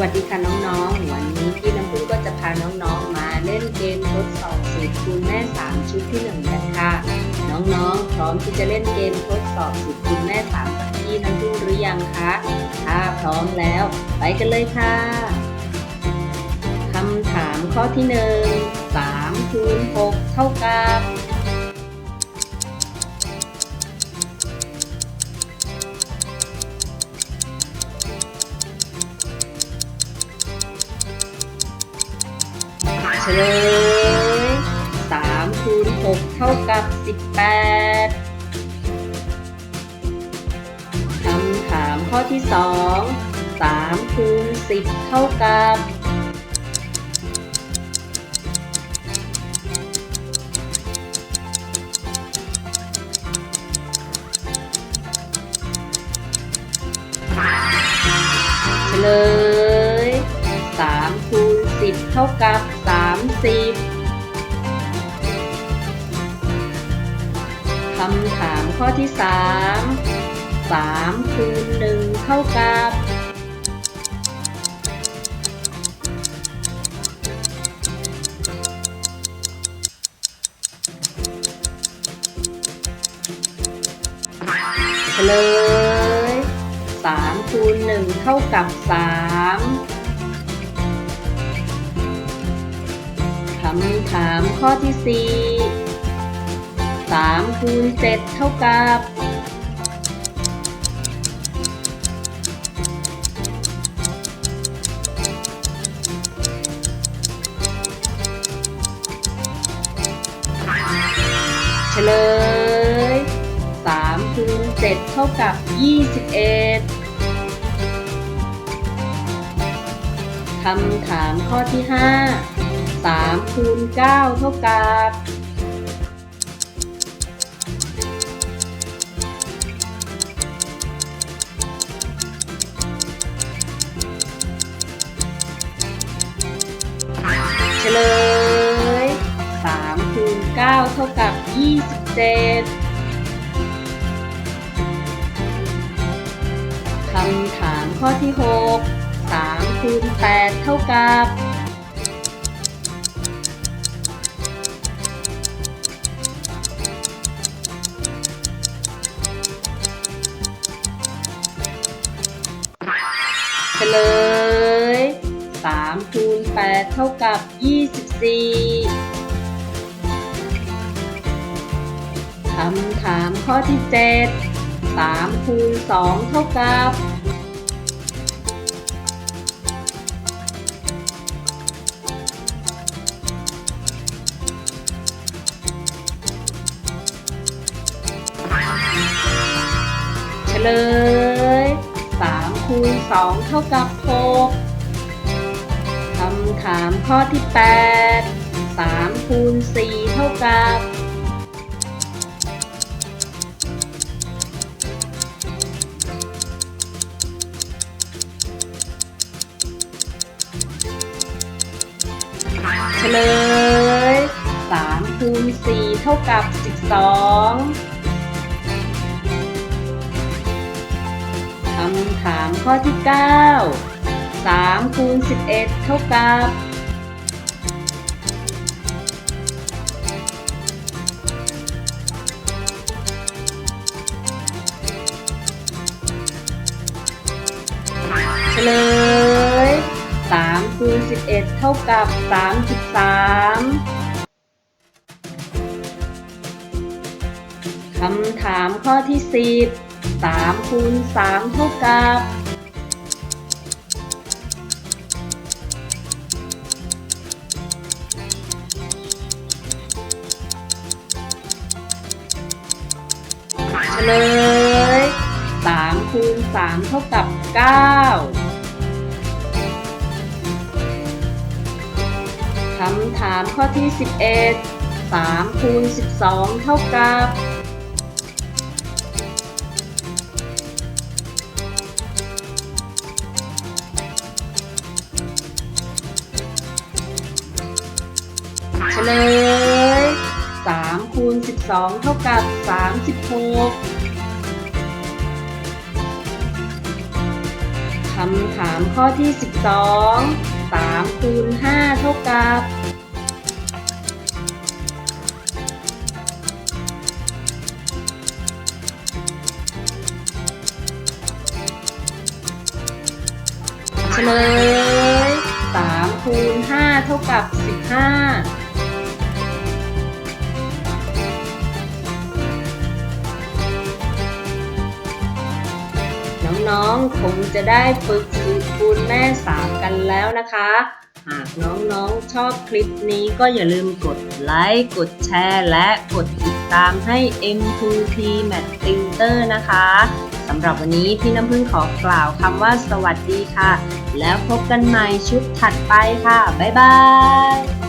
วัสดีค่ะน้องๆ วันนี้พี่น้ำพึ่งก็จะพาน้องๆ มาเล่นเกมทดสอบสูตรคูณแม่ 3 ชุดที่1กันค่ะ น้องๆ พร้อมที่จะเล่นเกมทดสอบสูตรคูณแม่3กับพี่น้ำพึ่งหรือยังคะถ้าพร้อมแล้วไปกันเลยค่ะคำถามข้อที่ 1 3คูณ6เท่ากับ ฉลย3คูณ6เท่ากับ 18คำถามข้อที่ 2 3คูณ10 เท่ากับเฉลย3คูณ10 เท่ากับ สิบคำถามข้อที่สามสามคูณหนึ่งเท่ากับเลยมคูณหนึ่งเท่ากับสามำถามข้อที่ 4 3 คูณ 7 เท่ากับ เฉลย 3 คูณ 7 เท่ากับ 21คำถามข้อที่ 5 3คูณ9เท่ากับเฉลย3คูณ9เท่ากับ 27คำถามข้อที่ 6 3คูณ8เท่ากับ ลย3คูณ8เท่ากับ 24คำถามข้อที่ 7 3คูณ2เท่ากับเฉลย 3คูณ2เท่ากับ6คำถามข้อที่8 3คูณ4เท่ากับเฉลย3คูณ4เท่ากับ 12 คำถามข้อที่ 9 3คูณ11 เท่ากับ เฉลย3คูณ11 เท่ากับ 33คำถามข้อที่ 10 3คูณ3เท่ากับเฉลย3คูณ3เท่ากับ 9คำถามข้อที่ 11 3คูณ12 เท่ากับ เลย 3 คูณ 12 เท่ากับ 36คคำถามข้อที่ 12 3 คูณ 5 เท่ากับเฉลย3คูณ5เท่ากับ 15 น้องๆคงจะได้ฝึกสูตรคูณแม่3กันแล้วนะคะ หากน้องๆชอบคลิปนี้ก็อย่าลืมกดไลค์กดแชร์และกดติดตามให้ M2T Math Tinter นะคะสำหรับวันนี้พี่น้ำพึ่งขอกล่าวคำว่าสวัสดีค่ะ แล้วพบกันใหม่ชุดถัดไปค่ะ บ๊ายบาย